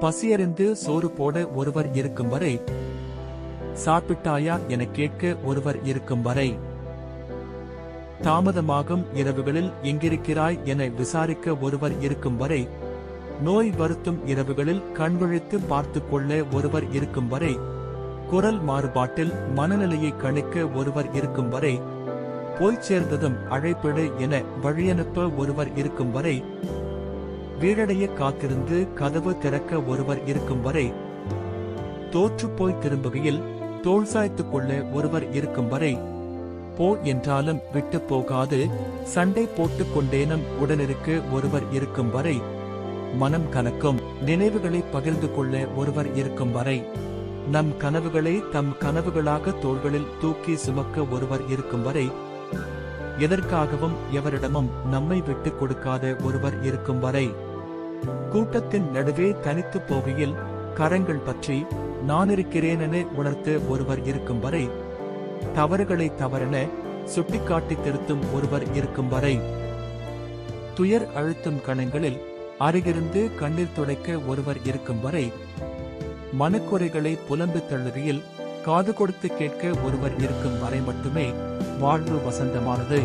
பசியறிந்து சோறு போட ஒருவர் இருக்கும் வரை சாப்பிட்டாயா என கேட்க ஒருவர் இருக்கும் வரை. தாமதமாகும் இரவுகளில் எங்கிருக்கிறாய் என விசாரிக்க ஒருவர் இருக்கும் வரை நோய் வருத்தும் இரவுகளில் கண்விழித்து பார்த்துக் கொள்ள ஒருவர் இருக்கும் வரை குரல் மாறுபாட்டில் மனநிலையை கணிக்க ஒருவர் இருக்கும் வரை போய்ச் சேர்ந்ததும் அழைப்பிடு என வழியனுப்ப ஒருவர் இருக்கும் வரை வீழடைய காத்திருந்து கதவு திறக்க ஒருவர் இருக்கும் வரை தோற்றுப்போய் திரும்புகையில் தோல் சாய்த்துக் கொள்ள ஒருவர் இருக்கும் வரை போ என்றாலும் விட்டு போகாது. சண்டை போட்டுக் கொண்டேனும் உடனிருக்க ஒருவர் இருக்கும் வரை மனம் கலக்கும். நினைவுகளை பகிர்ந்து கொள்ள ஒருவர் இருக்கும் வரை நம் கனவுகளை தம் கனவுகளாக தோள்களில் தூக்கி சுமக்க ஒருவர் இருக்கும் வரை எதற்காகவும் எவரிடமும் நம்மை விட்டுக் கொடுக்காத ஒருவர் இருக்கும் வரை. கூட்டத்தின் நடுவே தனித்து போகையில் கரங்கள் பற்றி நான் இருக்கிறேன் என ஒருவர் இருக்கும் வரை. தவறுகளை தவறென சுட்டிக்காட்டி திருத்தும் ஒருவர் இருக்கும் வரை. துயர் அழுத்தும் கணங்களில் அருகிருந்து கண்ணீர் துடைக்க ஒருவர் இருக்கும் வரை. மனக்குறைகளை புலம்பு தள்ளுகையில் காது கொடுத்து கேட்க ஒருவர் இருக்கும் வரை மட்டுமே வாழ்வு வசந்தமானது.